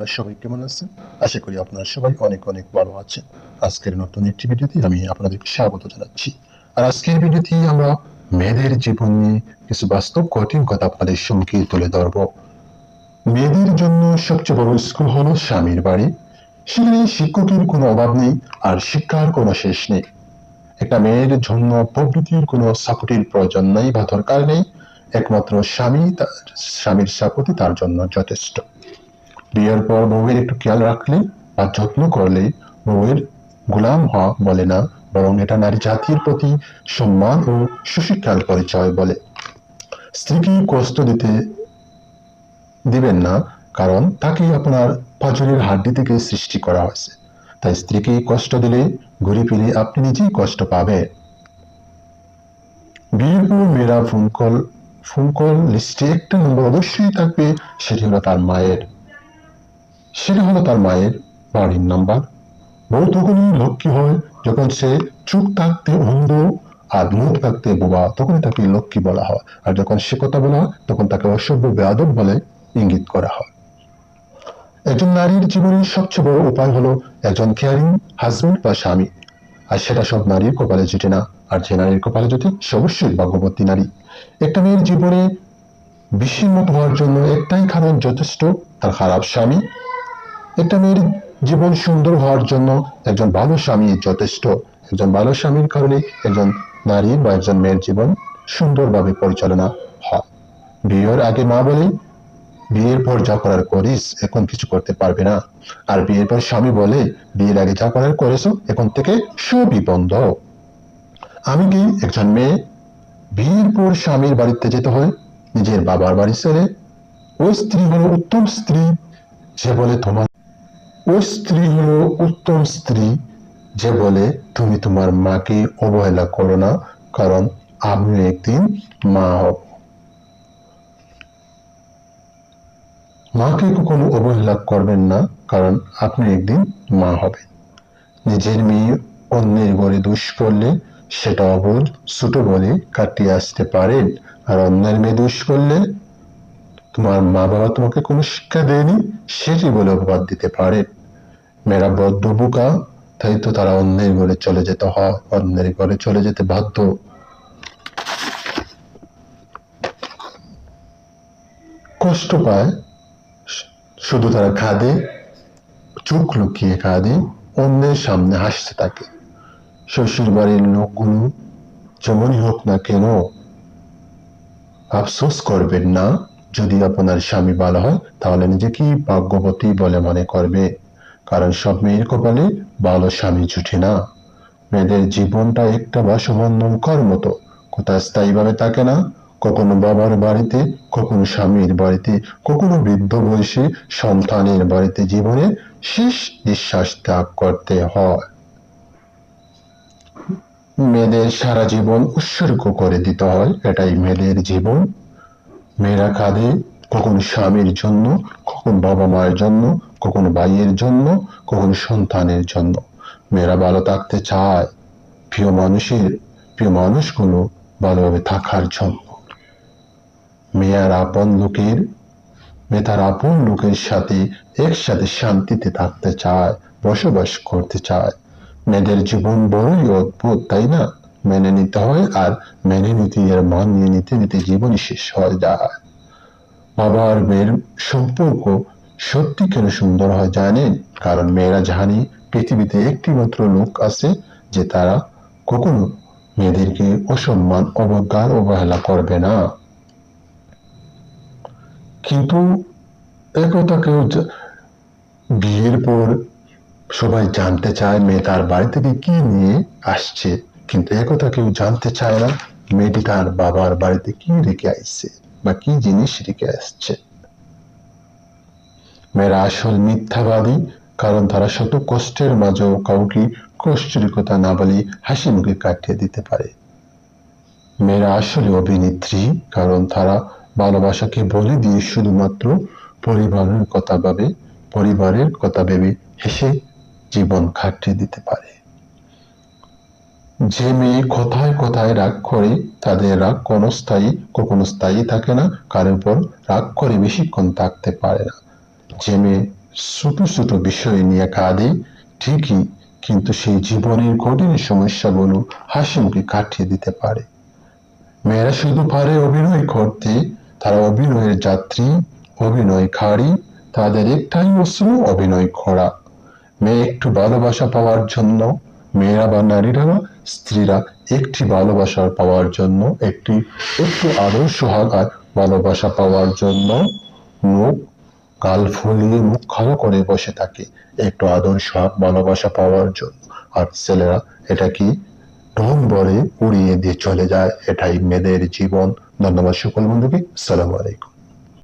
আপনারা সবাই কেমন আছেন? আশা করি আপনারা সবাই অনেক অনেক ভালো আছেন। আজকের নতুন একটি ভিডিওতে আমি আপনাদেরকে স্বাগত জানাচ্ছি। আর আজকের ভিডিওতে আমরা মেয়েদের জীবন নিয়ে কিছু বাস্তব কঠিন কথা আপনাদের সম্মুখে তুলে ধরব। মেয়েদের জন্য সবচেয়ে বড় স্কুল হলো স্বামীর বাড়ি। সেখানে শিক্ষকের কোনো অভাব নেই আর শিক্ষার কোনো শেষ নেই। একটা মেয়ের জন্য প্রবৃতির কোনো সাপোর্টের প্রয়োজন নেই বা দরকার নেই। একমাত্র স্বামী তার স্বামীর সাপোর্টই তার জন্য যথেষ্ট। বিয়ের পর বউয়ের একটু খেয়াল রাখলে বা যত্ন করলে বউয়ের গোলাম হওয়া বলে না, বরং এটা নারী জাতির প্রতি সম্মান ও সুশিক্ষার পরিচয় বলে। স্ত্রীকে কষ্ট দিতে দিবেন না, কারণ তাকে আপনার পাজরের হাড্ডি থেকে সৃষ্টি করা হয়েছে। তাই স্ত্রীকে কষ্ট দিলে, ঘুরে ফিরে আপনি নিজেই কষ্ট পাবেন বিয়ের পর মেয়েরা ফোন কল ফোন কল লিস্টে একটা নম্বর অবশ্যই থাকবে, সেটি হলো তার মায়ের। সেটা হলো তার মায়ের বাড়ির নাম্বার। বউ তখনই লক্ষ্মী হয় যখন সে চুপ থাকতে অন্ধ আর মুখ থাকতে বোবা তখনই তাকে লক্ষ্মী বলা হয়। আর যখন সে কথা বলা তখন তাকে অসভ্য বেয়াদব বলে ইঙ্গিত করা হয়। একজন নারীর জীবনের সবচেয়ে বড় উপায় হলো একজন কেয়ারিং হাজবেন্ড বা স্বামী। আর সেটা সব নারীর কপালে জুটে না। আর যে নারীর কপালে জুটে, সে অবশ্যই ভাগ্যবতী নারী। একটা মেয়ের জীবনে বিস্মত হওয়ার জন্য একটাই কারণ যথেষ্ট, তার খারাপ স্বামী একটা মেয়ের জীবন সুন্দর হওয়ার জন্য একজন ভালো স্বামী যথেষ্ট। একজন ভালো স্বামীর কারণে একজন নারীর বা একজন মেয়ের জীবন সুন্দরভাবে পরিচালনা হয়। বিয়ের আগে মা বলে, বিয়ের পর যা করার করিস, এখন কিছু করতে পারবে না। আর বিয়ের পর স্বামী বলে, বিয়ের আগে যা করার করেছ, এখন থেকে সবই বন্ধ। আমি কি একজন মেয়ে? বিয়ের পর স্বামীর বাড়িতে যেতে হয়, নিজের বাবার বাড়ি ছেড়ে। ওই স্ত্রী হলো উত্তম স্ত্রী, যে বলে তোমার ওই স্ত্রী হলো উত্তম স্ত্রী, যে বলে, তুমি তোমার মাকে অবহেলা করো না, কারণ আমি একদিন মা হব। মাকে কখনো অবহেলা করবেন না, কারণ আপনি একদিন মা হবেন। নিজের মেয়ে অন্যের ঘরে দোষ করলে সেটা অবোধ ছোট বলে কাটিয়ে আসতে পারেন, আর অন্যের মেয়ে দোষ করলে তোমার মা বাবা তোমাকে কোনো শিক্ষা দেয়নি? সেটি বলে অপবাদ দিতে পারেন মেয়েরা বদ্ধ বোকা, তাই তো তারা অন্যের ঘরে চলে যেতে হয়, অন্যের ঘরে চলে যেতে বাধ্য। কষ্ট পায়, শুধু তারা কাঁদে, চোখ লুকিয়ে কাঁদে, অন্যের সামনে হাসতে থাকে। শ্বশুর বাড়ির লোকগুলো, যেমনই হোক না কেন, আফসোস করবেন না। যদি আপনার স্বামী ভালো হয়, তাহলে নিজেকে ভাগ্যবতী বলে মনে করবে। কারণ সব মেয়ের কপালে ভালো স্বামী জুটে না। মেয়েদের জীবনটা একটা বাসমান নৌকার মতো। কোথায় স্থায়ীভাবে থাকে না। কখনো বাবার বাড়িতে, কখনো স্বামীর বাড়িতে, কখনো বৃদ্ধ বয়সে সন্তানের বাড়িতে জীবনে শেষ নিঃশ্বাস ত্যাগ করতে হয়। মেয়েদের সারা জীবন উৎসর্গ করে দিতে হয়। এটাই মেয়েদের জীবন। মেয়েরা কাঁদে, কখনো স্বামীর জন্য, কখনো বাবা মায়ের জন্য, কখনো ভাইয়ের জন্য, কখনো সন্তানের জন্য। মেয়েরা ভালো থাকতে চায়। প্রিয় মানুষের, প্রিয় মানুষগুলো ভালোভাবে থাকার জন্য। মেয়ের আপন লোকের মেয়ে তার আপন লোকের সাথে একসাথে শান্তিতে থাকতে চায়, বসবাস করতে চায়। মেয়েদের জীবন বড়ই অদ্ভুত, তাই না? মেনে নিতে হয় আর মেনে নিতে, এর মানিয়ে নিতে নিতে জীবনই শেষ হয়ে যায়। বাবা আর মেয়ের সম্পর্ক সত্যি কেন সুন্দর হয় জানেন, কারণ মেয়েরা জানে পৃথিবীতে একটি মাত্র লোক আছে যে তারা কখনো মেয়েদেরকে অসম্মান অবজ্ঞার অবহেলা করবে না। কিন্তু একথা কেউ বিয়ের পর সবাই জানতে চায় মেয়ে তার বাড়ি থেকে কি নিয়ে আসছে। কিন্তু একথা কেউ জানতে চায় না, মেয়েটি তার বাবার বাড়িতে কি রেখে আসছে বা কি জিনিস রেখে আসছে। মেয়েরা আসল মিথ্যাবাদী, কারণ তারা শত কষ্টের মাঝেও কাউকে কষ্টের না বলে হাসি মুখে কাটিয়ে দিতে পারে। মেয়েরা আসলে অভিনেত্রী, কারণ তারা ভালোবাসাকে বলে দিয়ে শুধুমাত্র পরিবারের কথা ভাবে, পরিবারের কথা ভেবে হেসে জীবন কাটিয়ে দিতে পারে। যে মেয়ে কথায় কথায় রাগ করে, তাদের রাগ কোনো স্থায়ী, কখনো স্থায়ী থাকে না, কারোর উপর রাগ করে বেশিক্ষণ থাকতে পারে না। যে মেয়ে ছোট ছোট বিষয় নিয়ে কাঁদে, ঠিকই, কিন্তু সেই জীবনের কঠিন সমস্যাগুলো মুখে কাটিয়ে দিতে পারে। মেয়েরা শুধু পারে অভিনয় করতে, তারা অভিনয়ের যাত্রী, অভিনয় খাড়ি, তাদের একটাই অস্ত্র অভিনয় করা। মেয়ে একটু ভালোবাসা পাওয়ার জন্য মেয়েরা বা নারীরা স্ত্রীরা একটি ভালোবাসা পাওয়ার জন্য, একটি, একটু আদর্শ হাগার ভালোবাসা পাওয়ার জন্য মুখ, গাল ফুলিয়ে মুখ খালো করে বসে থাকে। একটু আদর্শ হাগ ভালোবাসা পাওয়ার জন্য। আর ছেলেরা, এটা কি? ঢং বলে উড়িয়ে দিয়ে চলে যায়। এটাই মেয়েদের জীবন। ধন্যবাদ সকল বন্ধুকে। সালাম আলাইকুম।